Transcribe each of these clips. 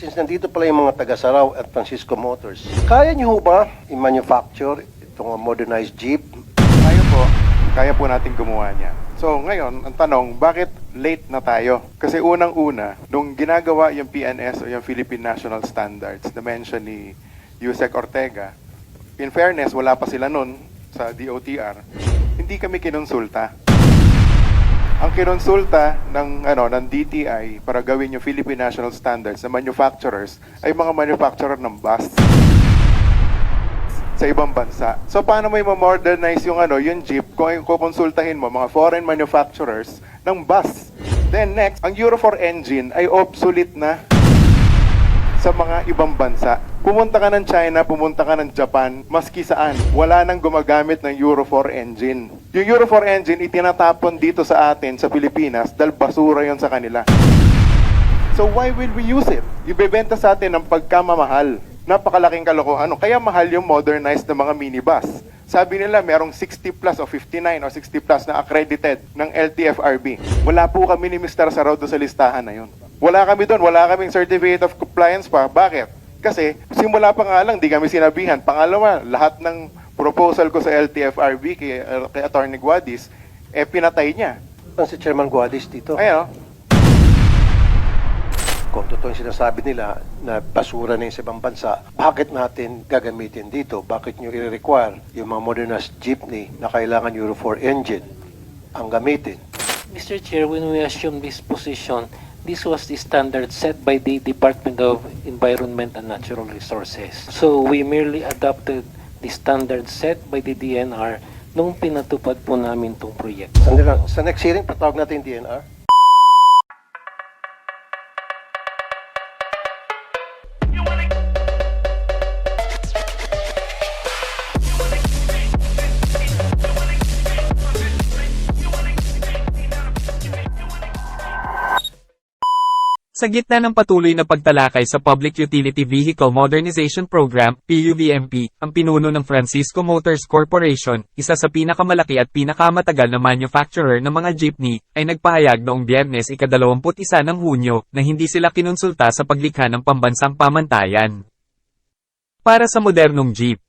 Since nandito pala yung mga taga Saraw at Francisco Motors, kaya niyo ba i-manufacture itong modernized jeep? Tayo po, kaya po natin gumawa niya. So ngayon, ang tanong, bakit late na tayo? Kasi unang-una, nung ginagawa yung PNS o yung Philippine National Standards na mention ni Yusek Ortega, in fairness, wala pa sila nun sa DOTR, hindi kami kinonsulta. Kinonsulta ng ano ng DTI para gawin yung Philippine National Standards na manufacturers ay mga manufacturer ng bus sa ibang bansa. So paano mo i-modernize yung ano, yung jeep kung yung kukonsultahin mo mga foreign manufacturers ng bus. Then next, ang Euro 4 engine ay obsolete na sa mga ibang bansa. Pumunta ka ng China, pumunta ka ng Japan, maski saan, wala nang gumagamit ng Euro 4 engine. Yung Euro 4 engine, itinatapon dito sa atin, sa Pilipinas, dahil basura yon sa kanila. So why will we use it? Ibebenta sa atin ng pagkamamahal. Napakalaking kalokohan. Kaya mahal yung modernized na mga minibus. Sabi nila merong 60 plus o 59 o 60 plus na accredited ng LTFRB. Wala po kami ni Mr. Sarao doon sa listahan na yun. Wala kami doon. Wala kaming certificate of compliance pa. Bakit? Kasi simula pa nga lang, di kami sinabihan. Pangalawa, lahat ng proposal ko sa LTFRB kay, kay Attorney Guadis, eh pinatay niya. Ang si Chairman Guadis dito. Ayun, oh. Kung totoo yung sinasabi nila na basura na yung sa ibang bansa, bakit natin gagamitin dito? Bakit nyo i-require yung mga modernized jeepney na kailangan Euro 4 engine ang gamitin? Mr. Chair, when we assumed this position, this was the standard set by the Department of Environment and Natural Resources. So we merely adopted the standard set by the DNR nung pinatupad po namin itong proyekto. Sa next hearing, patawag natin DNR. Sa gitna ng patuloy na pagtalakay sa Public Utility Vehicle Modernization Program, PUVMP, ang pinuno ng Francisco Motors Corporation, isa sa pinakamalaki at pinakamatagal na manufacturer ng mga jeepney, ay nagpahayag noong biyernes ika-21 ng Hunyo na hindi sila kinonsulta sa paglikha ng pambansang pamantayan. Para sa modernong jeep,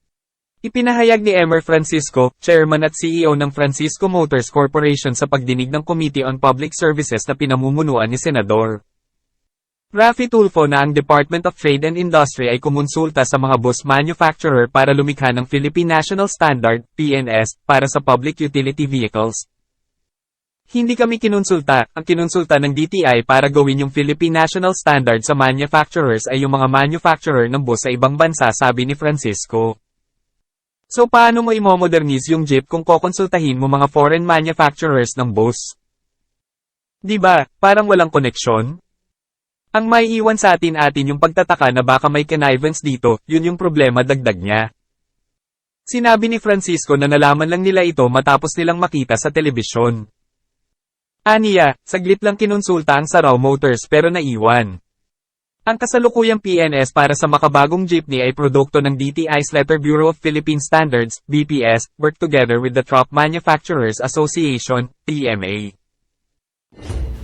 Ipinahayag ni Emer Francisco, chairman at CEO ng Francisco Motors Corporation sa pagdinig ng Committee on Public Services na pinamumunuan ni Senador. Rafi Tulfo na ang Department of Trade and Industry ay kumonsulta sa mga bus manufacturer para lumikha ng Philippine National Standard, PNS, para sa public utility vehicles. Hindi kami kinonsulta, ang kinonsulta ng DTI para gawin yung Philippine National Standard sa manufacturers ay yung mga manufacturer ng bus sa ibang bansa sabi ni Francisco. So paano mo imo-modernize yung jeep kung kokonsultahin mo mga foreign manufacturers ng bus? Di ba, parang walang koneksyon? Ang may iwan sa atin atin yung pagtataka na baka may connivance dito, yun yung problema dagdag niya. Sinabi ni Francisco na nalaman lang nila ito matapos nilang makita sa telebisyon. Aniya, saglit lang kinonsulta ang Sarao Motors pero naiwan. Ang kasalukuyang PNS para sa makabagong jeepney ay produkto ng DTI's Letter Bureau of Philippine Standards, BPS, work together with the Truck Manufacturers Association, TMA.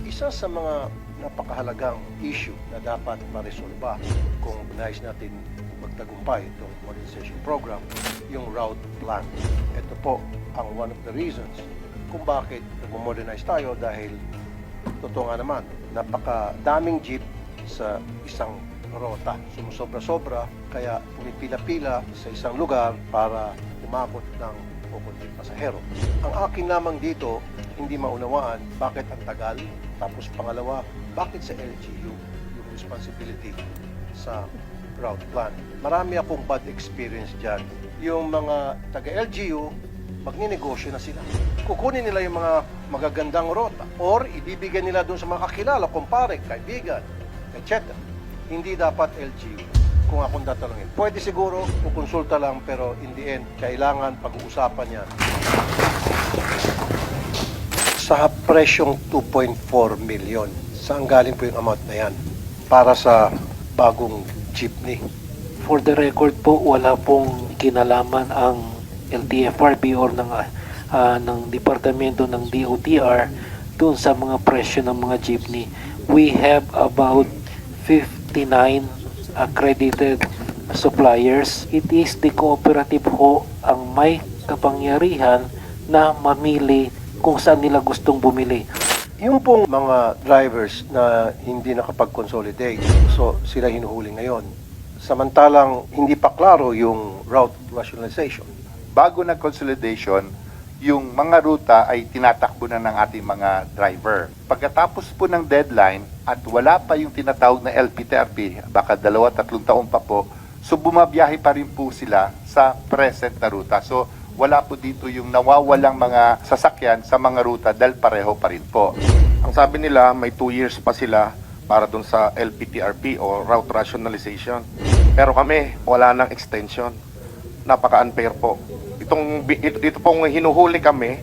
Isa sa mga napakahalagang issue na dapat maresolba kung nais natin magtagumpay itong modernization program, yung route plan. Ito po ang one of the reasons kung bakit nag-modernize tayo dahil totoo nga naman, napakadaming jeep sa isang rota. Sumusobra-sobra, kaya pumipila-pila sa isang lugar para umakot ng kukunting pasahero. Ang akin lamang dito, hindi maunawaan bakit ang tagal. Tapos pangalawa, bakit sa LGU yung responsibility sa route plan. Marami akong bad experience dyan. Yung mga taga-LGU, magninegosyo na sila. Kukunin nila yung mga magagandang rota or ibibigay nila doon sa mga kakilala, kumpare, kaibigan, etc. Hindi dapat LGU kung akong tatanungin. Pwede siguro, kukonsulta lang, pero in the end, kailangan pag-uusapan yan. Sa presyong 2.4 million, saan galing po yung amount na yan? Para sa bagong jeepney. For the record po, wala pong kinalaman ang LTFRB or ng, ah, ng Departamento ng DOTR doon sa mga presyo ng mga jeepney. We have about 59 accredited suppliers, it is the cooperative ho ang may kapangyarihan na mamili kung saan nila gustong bumili. Yung pong mga drivers na hindi nakapag-consolidate, so sila hinuhuli ngayon. Samantalang hindi pa klaro yung route rationalization. bago ng consolidation, yung mga ruta ay tinatakbo na ng ating mga driver. Pagkatapos po ng deadline at wala pa yung tinatawag na LPTRP, baka dalawa, tatlong taon pa po, so bumabiyahe pa rin po sila sa present na ruta. So wala po dito yung nawawalang mga sasakyan sa mga ruta dahil pareho pa rin po. Ang sabi nila, may 2 years pa sila para dun sa LPTRP o route rationalization. Pero kami, wala nang extension. Napaka-unfair po. Itong, ito, dito pong hinuhuli kami,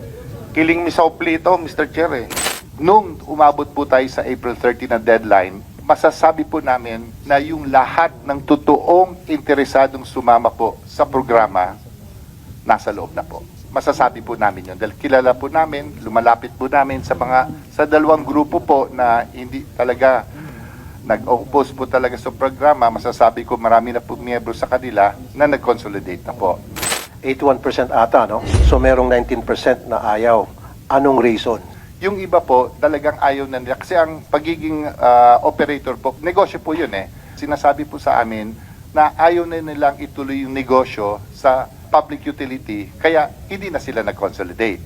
kiling misopli ito, Mr. Chair eh. Nung umabot po tayo sa April 30 na deadline, masasabi po namin na yung lahat ng totoong interesadong sumama po sa programa, nasa loob na po. Masasabi po namin yun. Dahil kilala po namin, lumalapit po namin sa mga, sa dalawang grupo po na hindi talaga nag-oppose po talaga sa programa, masasabi ko marami na po miyembro sa kanila na nag-consolidate na po. 81% ata, no? So merong 19% na ayaw. Anong reason? Yung iba po, talagang ayaw na nila. Kasi ang pagiging ah, operator po, negosyo po yun eh. Sinasabi po sa amin na ayaw na nilang ituloy yung negosyo sa public utility, kaya hindi na sila nag-consolidate.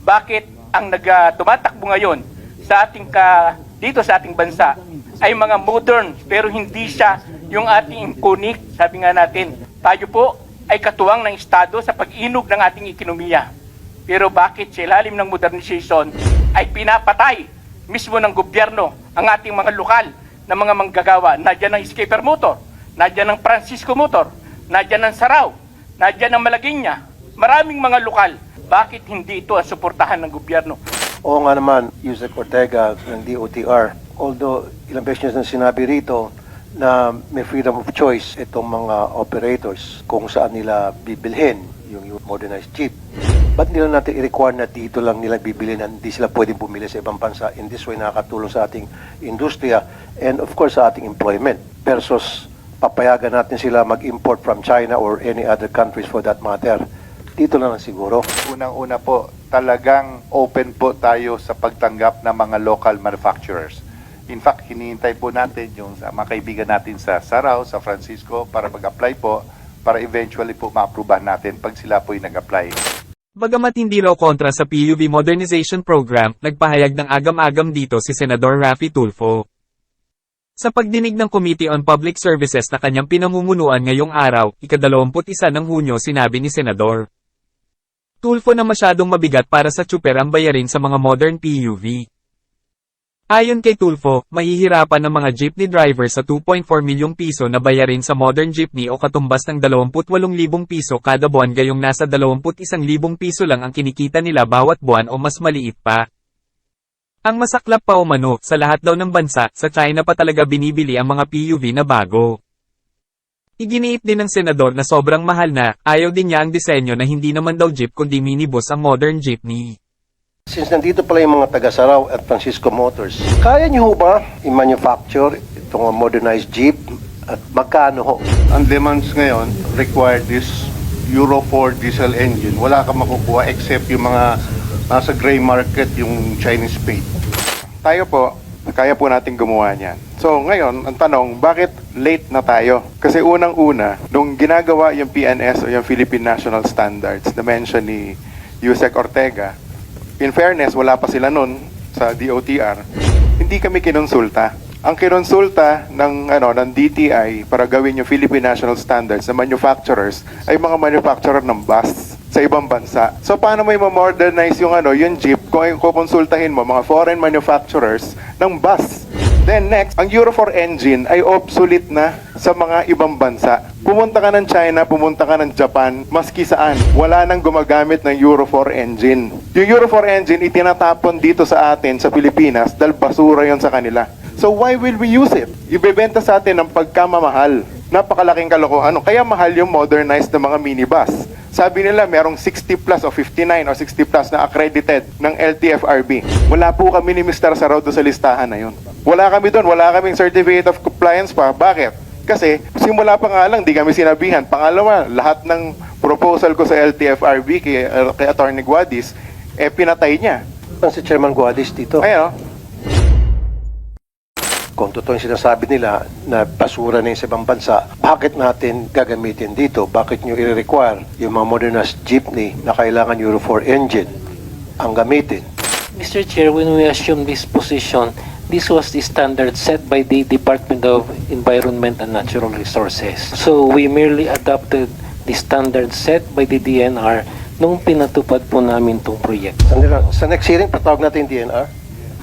bakit ang nag ah, ngayon sa ating ka dito sa ating bansa ay mga modern pero hindi siya yung ating impunik. Sabi nga natin, tayo po ay katuwang ng Estado sa pag-inog ng ating ekonomiya. Pero bakit sa ilalim ng modernization ay pinapatay mismo ng gobyerno ang ating mga lokal na mga manggagawa. Nadyan ang Skipper Motor, nadyan ang Francisco Motor, nadyan ang Saraw, nadyan ang Malagueña. Maraming mga lokal. Bakit hindi ito ang suportahan ng gobyerno? Oo nga naman, Yusek Ortega ng DOTR. Although ilang beses na sinabi rito na may freedom of choice itong mga operators kung saan nila bibilhin yung, modernized jeep. Ba't nila natin i-require na dito lang nila bibilhin na hindi sila pwedeng bumili sa ibang bansa? In this way, nakakatulong sa ating industriya and of course sa ating employment versus papayagan natin sila mag-import from China or any other countries for that matter. Dito lang lang siguro. Unang-una po, talagang open po tayo sa pagtanggap ng mga local manufacturers. In fact, hinihintay po natin yung sa mga kaibigan natin sa Sarao, sa Francisco, para mag-apply po, para eventually po ma-approvehan natin pag sila po nag-apply. Bagamat hindi raw kontra sa PUV Modernization Program, nagpahayag ng agam-agam dito si Senador Raffy Tulfo. Sa pagdinig ng Committee on Public Services na kanyang pinamumunuan ngayong araw, ikadalawamput-isa ng Hunyo sinabi ni Senador. Tulfo na masyadong mabigat para sa tsuper ang bayarin sa mga modern PUV. Ayon kay Tulfo, mahihirapan ng mga jeepney driver sa 2.4 milyong piso na bayarin sa modern jeepney o katumbas ng 28,000 piso kada buwan gayong nasa 21,000 piso lang ang kinikita nila bawat buwan o mas maliit pa. Ang masaklap pa umano, sa lahat daw ng bansa, sa China pa talaga binibili ang mga PUV na bago. Iginiit din ng senador na sobrang mahal na, ayaw din niya ang disenyo na hindi naman daw jeep kundi minibus ang modern jeepney. Since nandito pala yung mga taga Saraw at Francisco Motors, kaya niyo ho ba i-manufacture itong modernized jeep at magkano ho? Ang demands ngayon require this Euro 4 diesel engine. Wala ka makukuha except yung mga nasa gray market, yung Chinese paint. Tayo po, kaya po natin gumawa niyan. So ngayon, ang tanong, bakit late na tayo? Kasi unang-una, nung ginagawa yung PNS o yung Philippine National Standards na mention ni Yusek Ortega, in fairness, wala pa sila nun sa DOTR, hindi kami kinonsulta. Ang kinonsulta ng ano ng DTI para gawin yung Philippine National Standards sa manufacturers ay mga manufacturer ng bus sa ibang bansa. So paano mo i-modernize yung ano, yung jeep kung yung kukonsultahin mo mga foreign manufacturers ng bus? Then next, ang Euro 4 engine ay obsolete na sa mga ibang bansa. Pumunta ka ng China, pumunta ka ng Japan, maski saan, wala nang gumagamit ng Euro 4 engine. Yung Euro 4 engine, itinatapon dito sa atin, sa Pilipinas, dahil basura yon sa kanila. So why will we use it? Ibebenta sa atin ng pagkamamahal. Napakalaking kalokohan. Kaya mahal yung modernized na mga minibus. Sabi nila merong 60 plus o 59 o 60 plus na accredited ng LTFRB. Wala po kami ni Mr. Saraudo sa listahan na yun. Wala kami doon. Wala kaming certificate of compliance pa. Bakit? Kasi simula pa nga lang, di kami sinabihan. Pangalawa, lahat ng proposal ko sa LTFRB kay, uh, kay Attorney Guadis, eh pinatay niya. Ang si Chairman Guadis dito. Ayun, oh. Kung totoo yung sinasabi nila na basura na yung sa ibang bansa, bakit natin gagamitin dito? Bakit nyo i-require yung mga modernized jeepney na kailangan Euro 4 engine ang gamitin? Mr. Chair, when we assumed this position, this was the standard set by the Department of Environment and Natural Resources. So we merely adopted the standard set by the DNR nung pinatupad po namin itong proyekto. Sa next hearing, patawag natin DNR.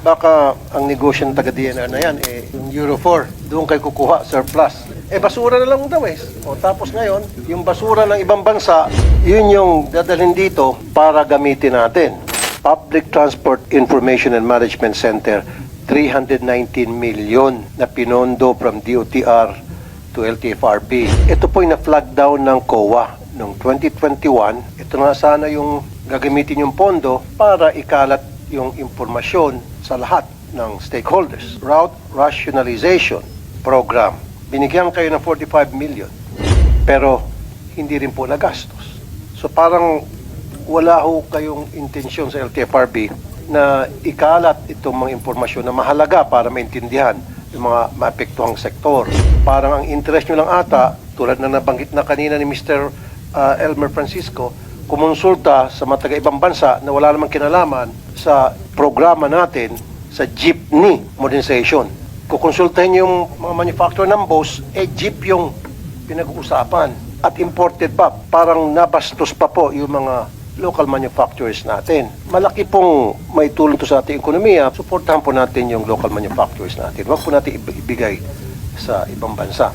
Baka ang negosyo ng taga-DNR na yan, eh, yung Euro 4, doon kayo kukuha, surplus. Eh, basura na lang daw eh. O tapos ngayon, yung basura ng ibang bansa, yun yung dadalhin dito para gamitin natin. Public Transport Information and Management Center, 319 million na pinondo from DOTR to LTFRB. Ito po yung na-flag down ng COA noong 2021. Ito na sana yung gagamitin yung pondo para ikalat yung impormasyon sa lahat ng stakeholders. Route Rationalization Program. Binigyan kayo ng 45 million. Pero hindi rin po nagastos. So parang wala ho kayong intensyon sa LTFRB na ikalat itong mga impormasyon na mahalaga para maintindihan yung mga maapektuhang sektor. Parang ang interest nyo lang ata, tulad na nabanggit na kanina ni Mr. uh, Elmer Francisco, kumonsulta sa mga taga-ibang bansa na wala namang kinalaman sa programa natin sa jeepney modernization. Kukonsultahin yung mga manufacturer ng boss, eh jeep yung pinag-uusapan at imported pa. Parang nabastos pa po yung mga local manufacturers natin. Malaki pong may tulong to sa ating ekonomiya. Suportahan po natin yung local manufacturers natin. Huwag po natin ib- ibigay sa ibang bansa.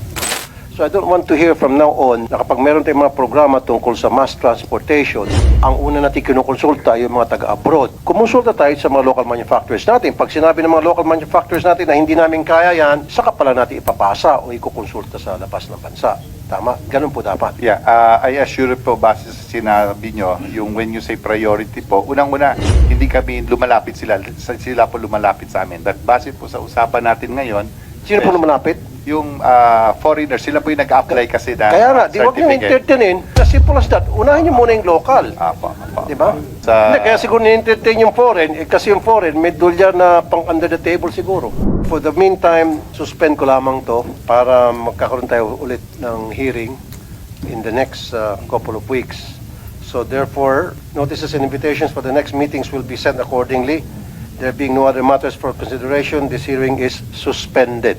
So I don't want to hear from now on na kapag meron tayong mga programa tungkol sa mass transportation, ang una natin kinukonsulta yung mga taga-abroad. Kumonsulta tayo sa mga local manufacturers natin. Pag sinabi ng mga local manufacturers natin na hindi namin kaya yan, saka pala natin ipapasa o ikukonsulta sa labas ng bansa. Tama? Ganun po dapat. Yeah, uh, I assure po base sa sinabi nyo, yung when you say priority po, unang-una, hindi kami lumalapit sila, sila po lumalapit sa amin. But base po sa usapan natin ngayon, Sino po lumalapit? Yung uh, foreigners, sila po yung nag-apply kasi na Kaya nga, di wag nyo entertainin. As simple as that. Unahin nyo muna yung local. Apo, apo. Di ba? Sa- Hindi, kaya siguro ni-entertain yung foreign, eh, kasi yung foreign, may dolyar na pang under the table siguro. For the meantime, suspend ko lamang to para magkakaroon tayo ulit ng hearing in the next uh, couple of weeks. So therefore, notices and invitations for the next meetings will be sent accordingly. There being no other matters for consideration, this hearing is suspended.